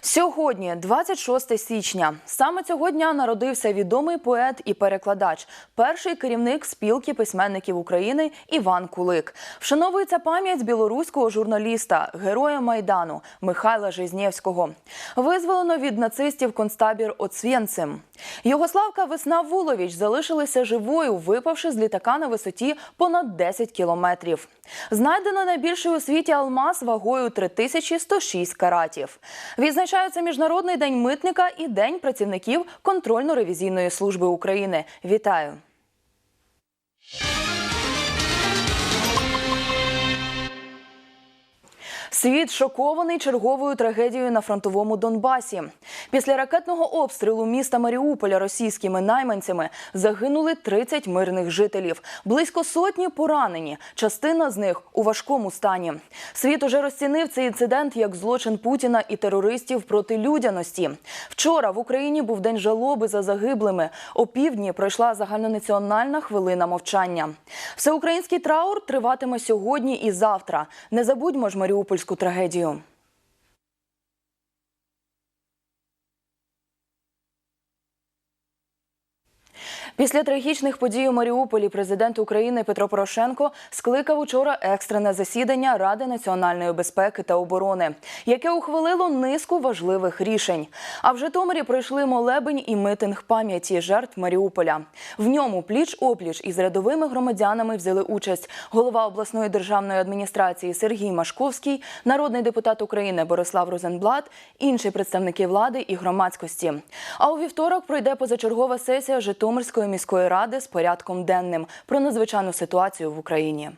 Сьогодні, 26 січня, саме цього дня народився відомий поет і перекладач, перший керівник спілки письменників України Іван Кулик. Вшановується пам'ять білоруського журналіста, героя майдану Михайла Жизнєвського. Визволено від нацистів концтабір Оцвєнцим. Йогославка Весна Вуловіч залишилася живою, випавши з літака на висоті понад 10 кілометрів. Знайдено найбільший у світі алмаз вагою 3106 каратів. Відзначаються Міжнародний день митника і День працівників контрольно-ревізійної служби України. Вітаю! Світ шокований черговою трагедією на фронтовому Донбасі. Після ракетного обстрілу міста Маріуполя російськими найманцями загинули 30 мирних жителів. Близько сотні поранені. Частина з них у важкому стані. Світ уже розцінив цей інцидент як злочин Путіна і терористів проти людяності. Вчора в Україні був день жалоби за загиблими. О півдні пройшла загальнонаціональна хвилина мовчання. Всеукраїнський траур триватиме сьогодні і завтра. Не забудьмо ж Маріупольську трагедію. Після трагічних подій у Маріуполі президент України Петро Порошенко скликав учора екстрене засідання Ради національної безпеки та оборони, яке ухвалило низку важливих рішень. А в Житомирі пройшли молебень і митинг пам'яті жертв Маріуполя. В ньому пліч опліч із рядовими громадянами взяли участь голова обласної державної адміністрації Сергій Машковський, народний депутат України Борислав Розенблат, інші представники влади і громадськості. А у вівторок пройде позачергова сесія Житомирської міської ради з порядком денним про надзвичайну ситуацію в Україні.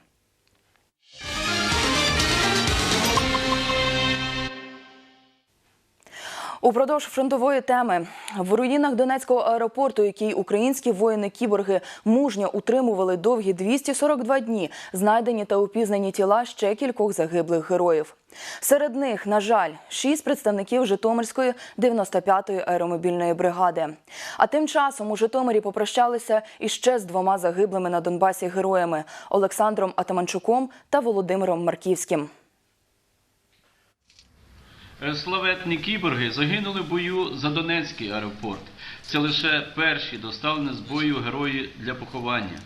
Упродовж фронтової теми в руїнах Донецького аеропорту, який українські воїни-кіборги мужньо утримували довгі 242 дні, знайдені та упізнані тіла ще кількох загиблих героїв. Серед них, на жаль, шість представників Житомирської 95-ї аеромобільної бригади. А тим часом у Житомирі попрощалися іще з двома загиблими на Донбасі героями Олександром Атаманчуком та Володимиром Марківським. Славетні кіборги загинули в бою за Донецький аеропорт. Це лише перші доставлені з бою герої для поховання.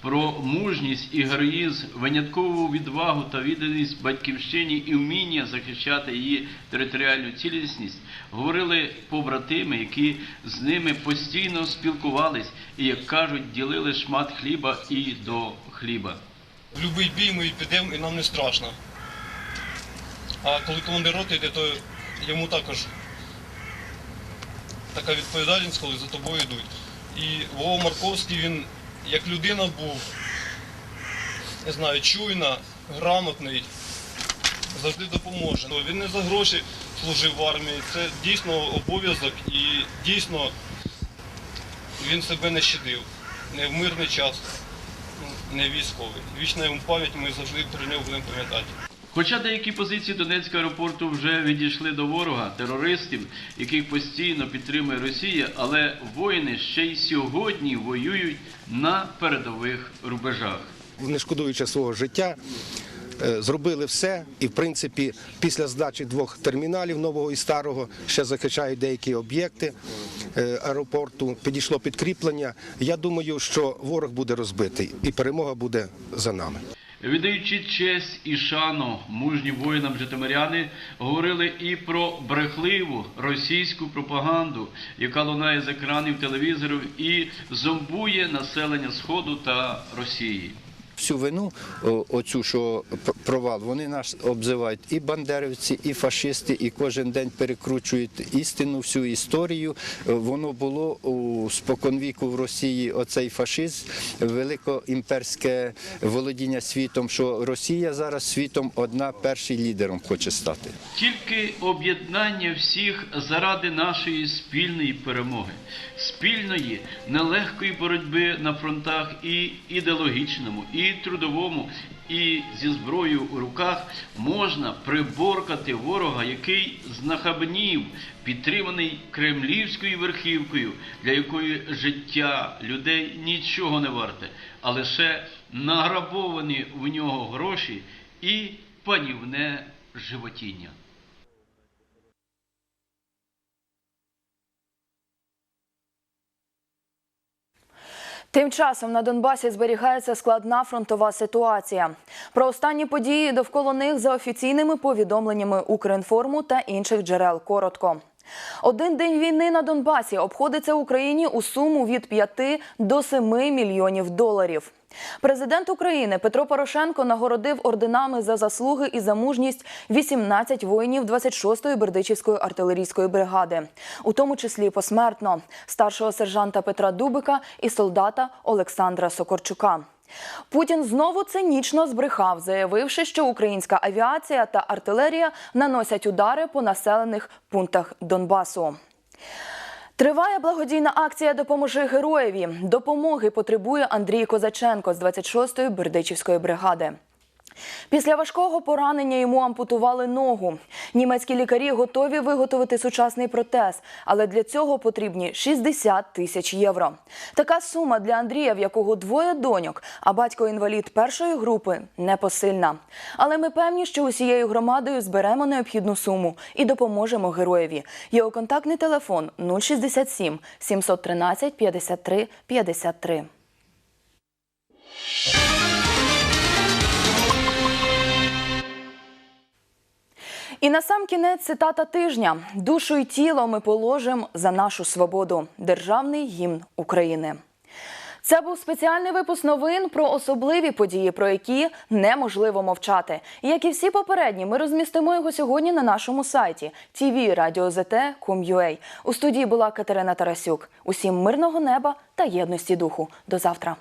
Про мужність і героїзм, виняткову відвагу та відданість батьківщині і вміння захищати її територіальну цілісність говорили побратими, які з ними постійно спілкувались і, як кажуть, ділили шмат хліба і до хліба. Будь-який бій ми підемо і нам не страшно. А коли командир роти йде, то йому також така відповідальність, коли за тобою йдуть. І Вова Марковський, він як людина був, не знаю, чуйна, грамотний, завжди допоможе. Він не за гроші служив в армії, це дійсно обов'язок і дійсно він себе не щадив. Не в мирний час, не військовий. Вічна йому пам'ять, ми завжди про нього будемо пам'ятати. Хоча деякі позиції Донецького аеропорту вже відійшли до ворога, терористів, яких постійно підтримує Росія, але воїни ще й сьогодні воюють на передових рубежах. не шкодуючи свого життя, е, зробили все. І, в принципі, після здачі двох терміналів нового і старого ще захищають деякі об'єкти е, аеропорту. Підійшло підкріплення. Я думаю, що ворог буде розбитий і перемога буде за нами. Віддаючи честь і шану мужнім воїнам житомиряни, говорили і про брехливу російську пропаганду, яка лунає з екранів телевізорів і зомбує населення Сходу та Росії. Всю вину, оцю, що провал, вони нас обзивають і бандерівці, і фашисти, і кожен день перекручують істину, всю історію. Е, Воно було у споконвіку в Росії оцей фашизм, великоімперське володіння світом, що Росія зараз світом одна першим лідером хоче стати. Тільки об'єднання всіх заради нашої спільної перемоги, спільної нелегкої боротьби на фронтах і ідеологічному, і і трудовому, і зі зброєю у руках можна приборкати ворога, який знахабнів, підтриманий кремлівською верхівкою, для якої життя людей нічого не варте, а лише награбовані в нього гроші і панівне животіння. Тим часом на Донбасі зберігається складна фронтова ситуація. Про останні події довкола них за офіційними повідомленнями Укрінформу та інших джерел. Коротко. Один день війни на Донбасі обходиться Україні у суму від 5 до 7 мільйонів доларів. Президент України Петро Порошенко нагородив орденами за заслуги і за мужність 18 воїнів 26-ї Бердичівської артилерійської бригади, у тому числі посмертно старшого сержанта Петра Дубика і солдата Олександра Сокорчука. Путін знову цинічно збрехав, заявивши, що українська авіація та артилерія наносять удари по населених пунктах Донбасу. Триває благодійна акція Допоможи героєві. Допомоги потребує Андрій Козаченко з 26-ї Бердичівської бригади. Після важкого поранення йому ампутували ногу. Німецькі лікарі готові виготовити сучасний протез, але для цього потрібні 60 тисяч євро. Така сума для Андрія, в якого двоє доньок, а батько інвалід першої групи, непосильна. Але ми певні, що усією громадою зберемо необхідну суму і допоможемо героєві. Його контактний телефон 067 713 53 53. І на сам кінець цитата тижня: душу й тіло ми положимо за нашу свободу. Державний гімн України. Це був спеціальний випуск новин про особливі події, про які неможливо мовчати. Як і всі попередні, ми розмістимо його сьогодні на нашому сайті tvradio.zt.com.ua. У студії була Катерина Тарасюк. Усім мирного неба та єдності духу. До завтра.